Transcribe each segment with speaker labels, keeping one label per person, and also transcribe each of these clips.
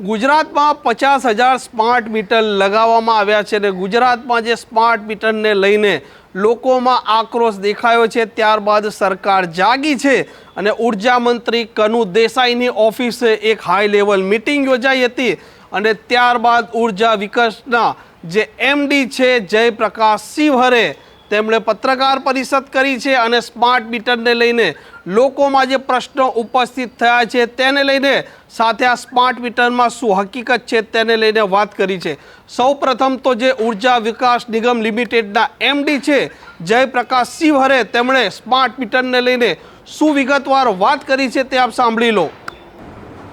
Speaker 1: ગુજરાતમાં પચાસ હજાર સ્માર્ટ મીટર લગાવવામાં આવ્યા છે અને ગુજરાતમાં જે સ્માર્ટ મીટરને લઈને લોકોમાં આક્રોશ દેખાયો છે, ત્યારબાદ સરકાર જાગી છે અને ઊર્જા મંત્રી કનુ દેસાઈની ઓફિસે એક હાઈ લેવલ મિટિંગ યોજાઈ હતી અને ત્યારબાદ ઊર્જા વિકાસના જે એમડી છે, જયપ્રકાશ શિવહરે તેમણે પત્રકાર પરિષદ કરી છે અને સ્માર્ટ મીટરને લઈને લોકોમાં જે પ્રશ્નો ઉપસ્થિત થયા છે તેને લઈને સાથે આ સ્માર્ટ મીટરમાં શું હકીકત છે તેને લઈને વાત કરી છે. સૌપ્રથમ તો જે ઊર્જા વિકાસ નિગમ લિમિટેડના એમડી છે, જયપ્રકાશ શિવહરે તેમણે સ્માર્ટ મીટરને લઈને શું વિગતવાર વાત કરી છે તે આપ સાંભળી લો.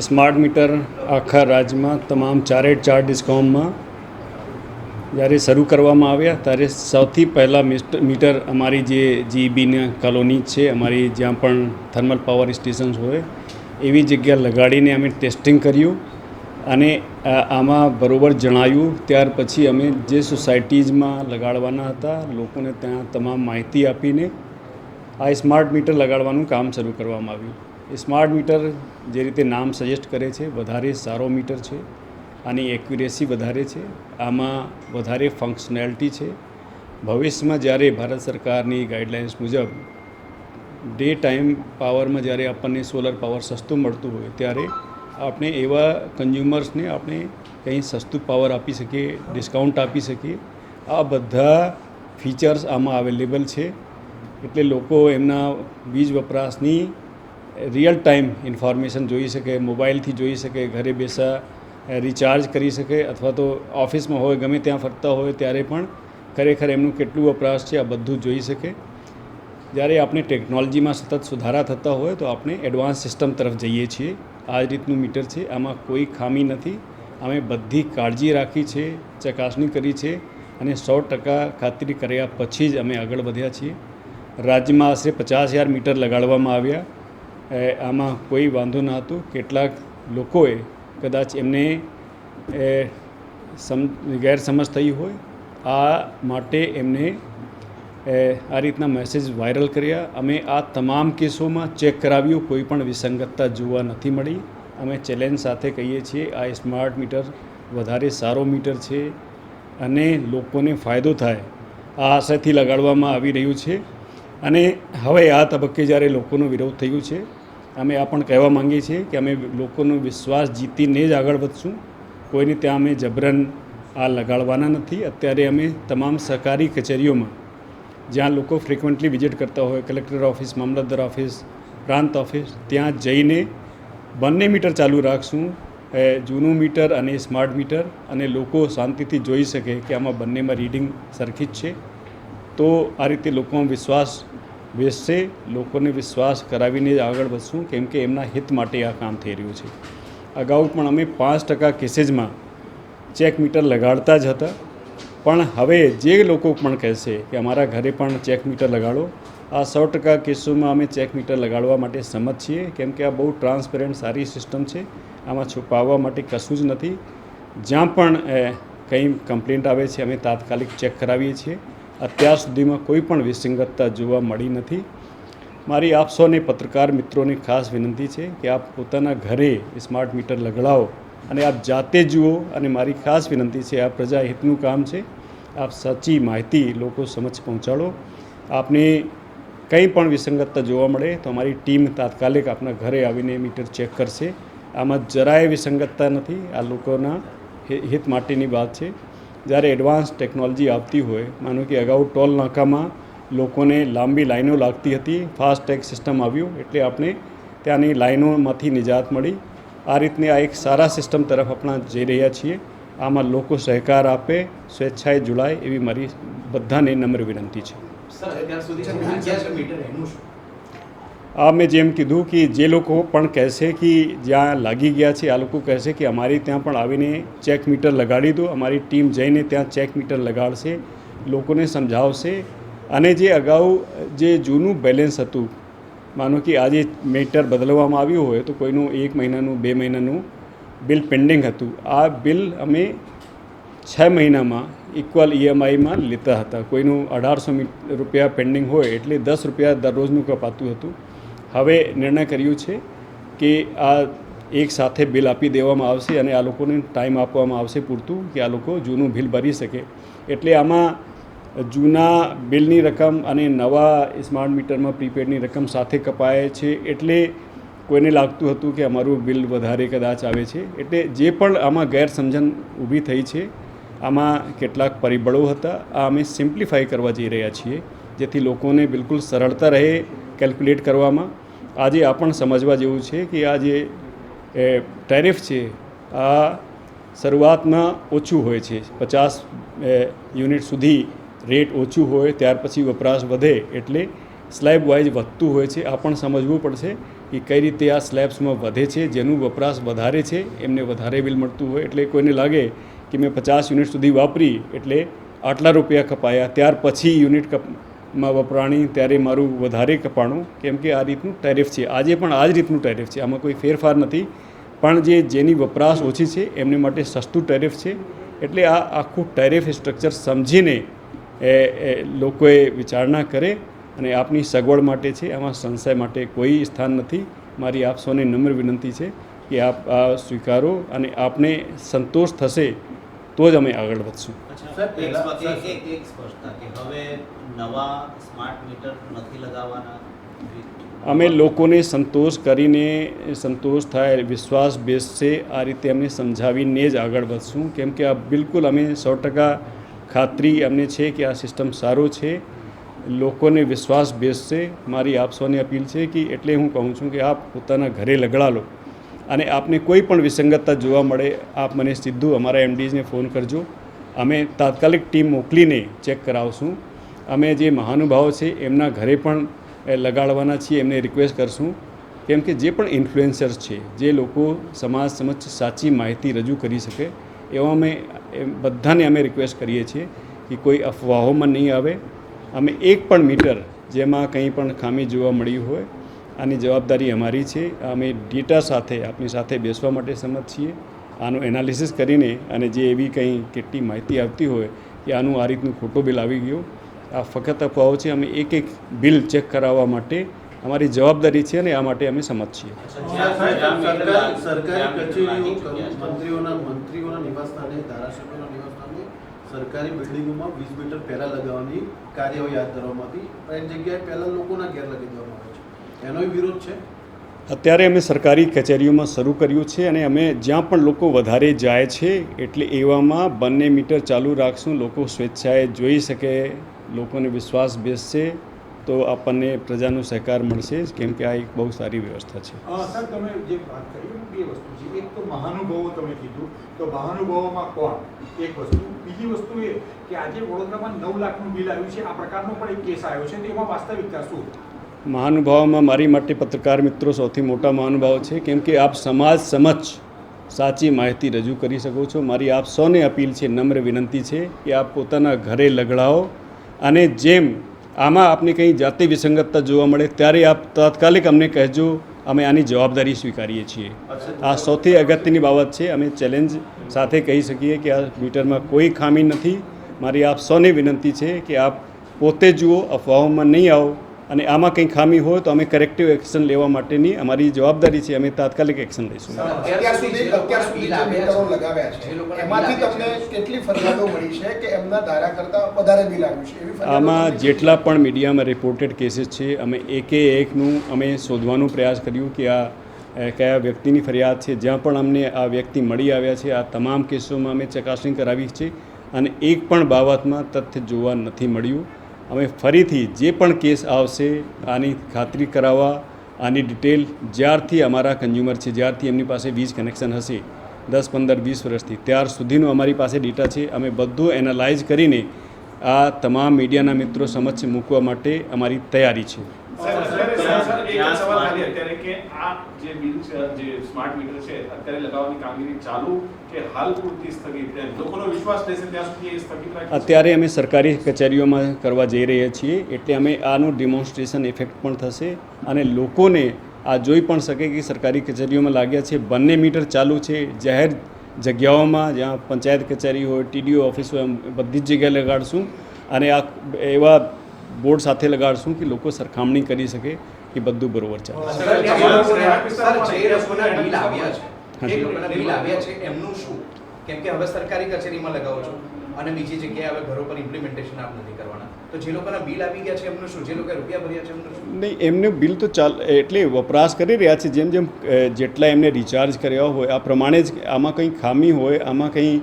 Speaker 2: સ્માર્ટ મીટર આખા રાજ્યમાં તમામ ચારે ચાર ડિસ્કોમમાં જ્યારે શરૂ કરવામાં આવ્યા, ત્યારે સૌથી પહેલાં મીટર અમારી જે જીબીની કોલોની છે, અમારી જ્યાં પણ થર્મલ પાવર સ્ટેશન્સ હોય, એવી જગ્યા લગાડીને અમે ટેસ્ટિંગ કર્યું અને આમાં બરોબર જણાયું. ત્યાર પછી અમે જે સોસાયટીઝમાં લગાડવાના હતા, લોકોને ત્યાં તમામ માહિતી આપીને આ સ્માર્ટ મીટર લગાડવાનું કામ શરૂ કરવામાં આવ્યું. સ્માર્ટ મીટર જે રીતે નામ સજેસ્ટ કરે છે, વધારે સારો મીટર છે. આની એક્યુરેસી વધારે છે. આમાં વધારે ફંક્શનાલિટી છે. ભવિષ્યમાં જ્યારે ભારત સરકારની ગાઈડલાઇન્સ મુજબ ડે ટાઈમ પાવરમાં જ્યારે આપણને સોલર પાવર સસ્તું મળતું હોય ત્યારે આપણે એવા કન્ઝ્યુમર્સને આપણે કંઈ સસ્તું પાવર આપી શકીએ ડિસ્કાઉન્ટ આપી શકીએ. આ બધા ફીચર્સ આમાં અવેલેબલ છે. એટલે લોકો એમના વીજ વપરાશની રિયલ ટાઈમ ઇન્ફોર્મેશન જોઈ શકે મોબાઈલથી જોઈ શકે, ઘરે બેસા રિચાર્જ કરી શકે અથવા તો ઓફિસમાં હોય, ગમે ત્યાં ફરતા હોય, ત્યારે પણ ખરેખર એમનું કેટલું વપરાશ છે, આ બધું જોઈ શકે. જ્યારે આપણે ટેકનોલોજીમાં સતત સુધારા થતા હોય, તો આપણે એડવાન્સ સિસ્ટમ તરફ જઈએ છીએ. આ જ રીતનું મીટર છે. આમાં કોઈ ખામી નથી. અમે બધી કાળજી રાખી છે, ચકાસણી કરી છે અને સો ટકા ખાતરી કર્યા પછી જ અમે આગળ વધ્યા છીએ. રાજ્યમાં આશરે પચાસ હજાર મીટર લગાડવામાં આવ્યા. આમાં કોઈ વાંધો ન હતો. કેટલાક લોકોએ કદાચ એમને સમ, ગેરસમજ થઈ હોય, આ માટે એમને આ રીતના મેસેજ વાયરલ કર્યા. અમે આ તમામ કેસોમાં ચેક કરાવ્યું, કોઈ પણ વિસંગતતા જોવા નથી મળી. અમે ચેલેન્જ સાથે કહીએ છીએ, આ સ્માર્ટ મીટર વધારે સારો મીટર છે અને લોકોને ફાયદો થાય, આ આશયથી લગાડવામાં આવી રહ્યું છે. અને હવે આ તબક્કે જ્યારે લોકોનો વિરોધ થયું છે અમે આ પણ કહેવા માંગીએ છીએ કે અમે લોકોનો વિશ્વાસ જીતીને જ આગળ વધશું. કોઈને ત્યાં અમે જબરન આ લગાડવાના નથી. અત્યારે અમે તમામ સરકારી કચેરીઓમાં, જ્યાં લોકો ફ્રિકવન્ટલી વિઝિટ કરતા હોય કલેક્ટર ઓફિસ મામલતદાર ઓફિસ પ્રાંત ઓફિસ ત્યાં જઈને બંને મીટર ચાલુ રાખશું. એ જૂનું મીટર અને સ્માર્ટ મીટર અને લોકો શાંતિથી જોઈ શકે કે આમાં બંનેમાં રીડિંગ સરખી જ છે. તો આ રીતે લોકોમાં વિશ્વાસ બેસશે લોકોને વિશ્વાસ કરાવીને જ આગળ વધશું, કેમ કે એમના હિત માટે આ કામ થઈ રહ્યું છે. અગાઉ પણ અમે પાંચ ટકા કેસીસમાં ચેક મીટર લગાડતા જ હતા. પણ હવે જે લોકો પણ કહેશે કે અમારા ઘરે પણ ચેક મીટર લગાડો, આ સો ટકા કેસોમાં અમે ચેક મીટર લગાડવા માટે સંમત છીએ, કેમ કે આ બહુ ટ્રાન્સપેરન્ટ સારી સિસ્ટમ છે. આમાં છુપાવવા માટે કશું જ નથી. જ્યાં પણ કંઈ કમ્પ્લેન્ટ આવે છે, અમે તાત્કાલિક ચેક કરાવીએ છીએ. અત્યાર સુધીમાં કોઈ પણ વિસંગતતા જોવા મળી નથી. મારી આપ સૌને પત્રકાર મિત્રોને ખાસ વિનંતી છે કે આપ પોતાના ઘરે સ્માર્ટ મીટર લગાડાવો અને આપ જાતે જુઓ અને મારી ખાસ વિનંતી છે, આ પ્રજાહિતનું કામ છે. આપ સાચી માહિતી લોકો સમક્ષ પહોંચાડો. આપને કંઈ પણ વિસંગતતા જોવા મળે તો અમારી ટીમ તાત્કાલિક આપના ઘરે આવીને મીટર ચેક કરશે. આમાં જરાય વિસંગતતા નથી. આ લોકોના હિત માટેની વાત છે. જ્યારે એડવાન્સ ટેકનોલોજી આવતી હોય, માનો કે અગાઉ ટોલ નાકામાં લોકોને લાંબી લાઈનો લાગતી હતી, ફાસ્ટ ટેગ સિસ્ટમ આવ્યું એટલે આપણે ત્યાંની લાઈનોમાંથી નિજાત મળી. આ રીતની આ એક સારા સિસ્ટમ તરફ આપણા જઈ રહ્યા છીએ. આમાં લોકો સહકાર આપે, સ્વેચ્છાએ જોડાય એવી મારી બધાને નમ્ર વિનંતી છે. આ મેં જેમ કીધું કે જે લોકો પણ કહેશે કે જ્યાં લાગી ગયા છે, આ લોકો કહેશે કે અમારી ત્યાં પણ આવીને ચેક મીટર લગાડી દો, અમારી ટીમ જઈને ત્યાં ચેક મીટર લગાડશે, લોકોને સમજાવશે. અને જે અગાઉ જે જૂનું બેલેન્સ હતું, માનો કે આજે મીટર બદલવામાં આવ્યું હોય તો કોઈનું એક મહિનાનું, બે મહિનાનું બિલ પેન્ડિંગ હતું. આ બિલ અમે છ મહિનામાં ઇક્વલ ઈએમઆઈમાં લેતા હતા. કોઈનું અઢારસો રૂપિયા પેન્ડિંગ હોય એટલે દસ રૂપિયા દરરોજનું કપાતું હતું. હવે નિર્ણય કર્યું છે કે આ એક સાથે બિલ આપી દેવામાં આવશે અને આ લોકોને ટાઈમ આપવામાં આવશે પૂરતું કે આ લોકો જૂનું બિલ ભરી શકે. એટલે આમાં જૂના બિલની રકમ અને નવા સ્માર્ટ મીટરમાં પ્રીપેડની રકમ સાથે કપાય છે એટલે કોઈને લાગતું હતું કે અમારું બિલ વધારે કદાચ આવે છે. એટલે જે પણ આમાં ગેરસમજણ ઊભી થઈ છે, આમાં કેટલાક પરિબળો હતા, આ અમે સિમ્પ્લિફાઈ કરવા જઈ રહ્યા છીએ, જેથી લોકોને બિલકુલ સરળતા રહે કેલ્ક્યુલેટ કરવામાં. આજે આ પણ સમજવા જેવું છે કે આ જે ટેરિફ છે, આ શરૂઆતમાં ઓછું હોય છે. પચાસ યુનિટ સુધી રેટ ઓછું હોય, ત્યાર પછી વપરાશ વધે એટલે સ્લેબ વાઇઝ વધતું હોય છે. આ પણ સમજવું પડશે કે કઈ રીતે આ સ્લેબ્સમાં વધે છે, જેનું વપરાશ વધારે છે, એમને વધારે બિલ મળતું હોય. એટલે કોઈને લાગે કે મેં પચાસ યુનિટ સુધી વાપરી, એટલે આટલા રૂપિયા કપાયા, ત્યાર પછી યુનિટ કપ માં વપરાણી ત્યારે મારું વધારે કપાણું, કેમ કે આ રીતનું ટેરિફ છે. આજે પણ આ જ રીતનું ટેરિફ છે. આમાં કોઈ ફેરફાર નથી. પણ જે જેની વપરાશ ઓછી છે, એમને માટે સસ્તું ટેરિફ છે. એટલે આ આખું ટેરિફ સ્ટ્રક્ચર સમજીને એ લોકોએ વિચારણા કરે અને આપની સગવડ માટે છે. આમાં સંશય માટે કોઈ સ્થાન નથી. મારી આપ સૌને નમ્ર વિનંતી છે કે આપ આ સ્વીકારો અને આપને સંતોષ થશે તો જ અમે આગળ વધશું.
Speaker 3: અચ્છા,
Speaker 4: સર,
Speaker 3: એક
Speaker 4: પહેલા-
Speaker 3: સ્પ- એક-
Speaker 4: સર,
Speaker 3: એક- એક સ્પષ્ટતા કે હવે નવા સ્માર્ટ મીટર નથી લગાવવાના?
Speaker 2: અમે લોકોને સંતોષ કરીને સંતોષ થાય વિશ્વાસ બેસશે આ રીતે અમે સમજાવીને જ આગળ વધશું. કેમ કે આ બિલકુલ અમે સો ટકા ખાતરી અમને છે કે આ સિસ્ટમ સારો છે. લોકોને વિશ્વાસ બેસશે. મારી આપ સૌને અપીલ છે કે એટલે હું કહું છું કે આપ પોતાના ઘરે લગડા. લો અને આપને કોઈ પણ વિસંગતતા જોવા મળે, આપ મને સીધું અમારા એમડીઝને ફોન કરજો. અમે તાત્કાલિક ટીમ મોકલીને ચેક કરાવશું. અમે જે મહાનુભાવો છે, એમના ઘરે પણ લગાડવાના છીએ, એમને રિક્વેસ્ટ કરશું. કેમ કે જે પણ ઇન્ફ્લુએન્સર્સ છે, જે લોકો સમાજ સમક્ષ સાચી માહિતી રજૂ કરી શકે, એવા અમે બધાને અમે રિક્વેસ્ટ કરીએ છીએ કે કોઈ અફવાઓમાં નહીં આવે. અમે એક પણ મીટર જેમાં કંઈ પણ ખામી જોવા મળી હોય આની જવાબદારી અમારી છે. અમે ડેટા સાથે આપની સાથે બેસવા માટે સંમત છીએ. આનું એનાલિસિસ કરીને અને જે એવી કંઈ કેટલી માહિતી આવતી હોય કે આનું આ રીતનું ખોટું બિલ આવી ગયું. આ ફક્ત અફવાઓ છે. અમે એક એક બિલ ચેક કરાવવા માટે અમારી જવાબદારી છે અને આ માટે અમે સંમત છીએ.
Speaker 4: સરકારી બિલ્ડિંગોમાં વીસ મીટર પહેલાં લગાવવાની કાર્યવાહી હાથ ધરવામાં હતી પણ એ જગ્યાએ પહેલાં લોકોના ઘેર દેવામાં એનોય વિરોધ છે?
Speaker 2: અત્યારે અમે સરકારી કચેરીઓમાં શરૂ કર્યું છે અને અમે જ્યાં પણ લોકો વધારે જાય છે એટલે એવામાં બંને મીટર ચાલુ રાખશું લોકો સ્વેચ્છાએ જોઈ શકે લોકોને વિશ્વાસ બેસશે તો આપણને પ્રજાનો સહકાર મળશે કેમ કે આ એક બહુ સારી વ્યવસ્થા છે.
Speaker 5: સર તમે જે વાત કરી બે વસ્તુ છે. એક તો મહાનુભાવો તમે કીધું તો મહાનુભાવોમાં કોણ? એક વસ્તુ. બીજી વસ્તુ એ કે આજે વડોદરામાં નવ લાખનું બિલ આવ્યું છે આ પ્રકારનો પણ એક કેસ આવ્યો છે તો એમાં વાસ્તવિકતા શું?
Speaker 2: મહાનુભાવોમાં મારી માટે પત્રકાર મિત્રો સૌથી મોટા મહાનુભાવ છે, કેમ કે આપ સમાજ સમક્ષ સાચી માહિતી રજૂ કરી શકો છો. મારી આપ સૌને અપીલ છે, નમ્ર વિનંતી છે કે આપ પોતાના ઘરે લગડાઓ અને જેમ આમાં આપને કંઈ જાતિ વિસંગતતા જોવા મળે, ત્યારે આપ તાત્કાલિક અમને કહેજો, અમે આની જવાબદારી સ્વીકારીએ છીએ. આ સૌથી અગત્યની બાબત છે. અમે ચેલેન્જ સાથે કહી શકીએ કે આ મીટરમાં કોઈ ખામી નથી. મારી આપ સૌને વિનંતી છે કે આપ પોતે જુઓ, અફવાઓમાં નહીં આવો. અને આમાં કંઈ ખામી હોય તો અમે કરેક્ટિવ એક્શન લેવા માટેની અમારી જવાબદારી છે અમે તાત્કાલિક એક્શન લઈશું.
Speaker 6: અત્યાર સુધી અત્યાર સુધી જે મીટરો લગાવ્યા છે એમાંથી તમને કેટલી ફરિયાદો મળી છે કે એમના ધારા કરતાં વધારે બિલ આવ્યું છે? એવી
Speaker 2: આમાં જેટલા પણ મીડિયામાં રિપોર્ટેડ કેસીસ છે અમે એકે એકનું અમે શોધવાનો પ્રયાસ કર્યું કે આ કયા વ્યક્તિની ફરિયાદ છે જ્યાં પણ અમને આ વ્યક્તિ મળી આવ્યા છે આ તમામ કેસોમાં અમે ચકાસણી કરાવી છે અને એક પણ બાબતમાં તથ્ય જોવા નથી મળ્યું. અમે ફરીથી જે પણ કેસ આવશે આની ખાતરી કરાવવા, આની ડિટેલ જ્યારથી અમારા કન્ઝ્યુમર છે, જ્યારથી એમની પાસે વીજ કનેક્શન હશે, દસ, પંદર, વીસ વર્ષથી, ત્યાર સુધીનો અમારી પાસે ડેટા છે. અમે બધું એનાલાઇઝ કરીને આ તમામ મીડિયાના મિત્રો સમક્ષ મૂકવા માટે અમારી તૈયારી છે
Speaker 7: સર, સર, સર, સર, એક જ સવાલ ખાલી અત્યારે કે આ જે બિલ છે જે સ્માર્ટ મીટર છે, અત્યારે લગાવવાની કામગીરી ચાલુ કે હાલ પૂરતી સ્થગિત લોકોનો વિશ્વાસ રહેશે ત્યાં સુધી સ્થગિત
Speaker 2: અત્યારે અમે સરકારી કચેરીઓમાં કરવા જઈ રહ્યા છીએ, એટલે અમે આનું ડિમોન્સ્ટ્રેશન ઇફેક્ટ પણ થશે અને લોકોને આ જોઈ પણ શકે કે સરકારી કચેરીઓમાં લાગ્યા છે, બંને મીટર ચાલુ છે, જાહેર જગ્યાઓમાં જ્યાં પંચાયત કચેરી હોય ટીડીઓ ઓફિસ હોય બધી જ જગ્યાએ લગાડશું અને આ એવા બોર્ડ સાથે લગાડશું કે લોકો સરખામણી કરી શકે. બાકી બધું બરોબર ચાલે. છે.
Speaker 8: સર, જે લોકોના- સર, જે લોકોના બિલ આવ્યા છે.
Speaker 2: હા.
Speaker 8: જે. લોકોના બિલ આવ્યા છે એમનું કેમ કે હવે સરકારી કચેરીમાં લગાવો છો અને બીજી જગ્યાએ હવે ઘરો પર ઇમ્પ્લિમેન્ટેશન આપ નથી કરવાના. તો જે લોકોના બિલ આવી ગયા છે એમનું શું? જે લોકોએ રૂપિયા ભર્યા છે એમનું શું?
Speaker 2: નહીં એમને બિલ તો ચાલ એટલે વપરાશ કરી રહ્યા છે જેમ જેમ જેટલા એમને રિચાર્જ કર્યા હોય આ પ્રમાણે જ આમાં કંઈ ખામી હોય આમાં કંઈ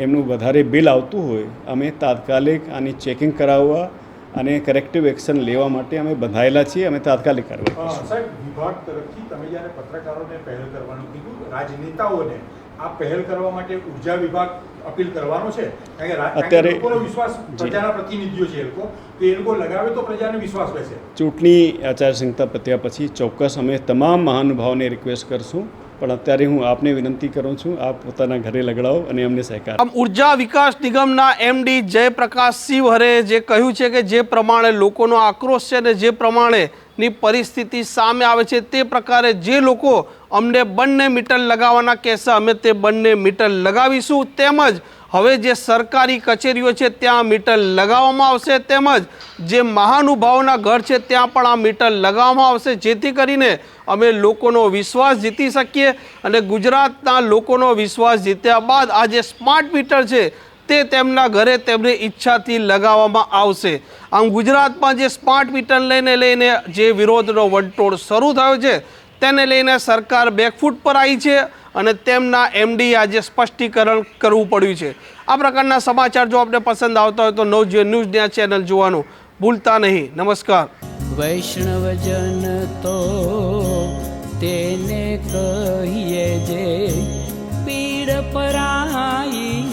Speaker 2: એમનું વધારે બિલ આવતું હોય અમે તાત્કાલિક આની ચેકિંગ કરાવવા અને કરેક્ટિવ એક્શન લેવા માટે અમે બંધાયેલા છીએ અમે તાત્કાલિક કાર્યવાહી
Speaker 5: સાહેબ વિભાગ તરફથી તમે જ્યારે પત્રકારોને પહેલ કરવાનું કીધું રાજનેતાઓને આ પહેલ કરવા માટે ઊર્જા વિભાગ અપીલ કરવાનો છે?
Speaker 2: અત્યારે-
Speaker 5: વિશ્વાસ. પ્રજાના પ્રતિનિધિઓ છે એ લોકો. તો એ લોકો લગાવે તો પ્રજાને વિશ્વાસ બેસે
Speaker 2: ચૂંટણી આચારસંહિતા પત્યા પછી ચોક્કસ અમે તમામ મહાનુભાવોને રિક્વેસ્ટ કરશું પણ અત્યારે હું આપને વિનંતી કરું છું, આપ પોતાના ઘરે લગડાવો અને અમને સહકાર
Speaker 1: આમ ઊર્જા વિકાસ નિગમના એમડી જયપ્રકાશ શિવહરે જે કહ્યું છે કે જે પ્રમાણે લોકોનો આક્રોશ છે ને જે પ્રમાણેની પરિસ્થિતિ સામે આવે છે તે પ્રકારે જે લોકો અમને બંને મીટર લગાવવાના કહેશે, અમે તે બંને મીટર લગાવીશું. તેમજ હવે જે સરકારી કચેરીઓ છે ત્યાં મીટર લગાવવામાં આવશે. તેમજ જે મહાનુભાવોના ઘર છે ત્યાં પણ આ મીટર લગાવવામાં આવશે. જેથી કરીને અમે લોકોનો વિશ્વાસ જીતી શકીએ અને ગુજરાતના લોકોનો વિશ્વાસ જીત્યા બાદ આ જે સ્માર્ટ મીટર છે તે તેમના ઘરે તેમની ઈચ્છાથી લગાવવામાં આવશે. આમ ગુજરાતમાં જે સ્માર્ટ મીટર લઈને લઈને જે વિરોધનો વંટોળ શરૂ થયો છે, તેને લઈને સરકાર બેકફૂટ પર આવી છે અને તેમના એમડી આજે સ્પષ્ટીકરણ કરવું પડ્યું છે. આ પ્રકારના સમાચાર જો આપને પસંદ આવતા હોય તો નવ ન્યૂઝ આ ચેનલ જોવાનું ભૂલતા નહીં. નમસ્કાર.
Speaker 9: વૈષ્ણવજન તો તેને કહીએ જે પીડ પરાઈ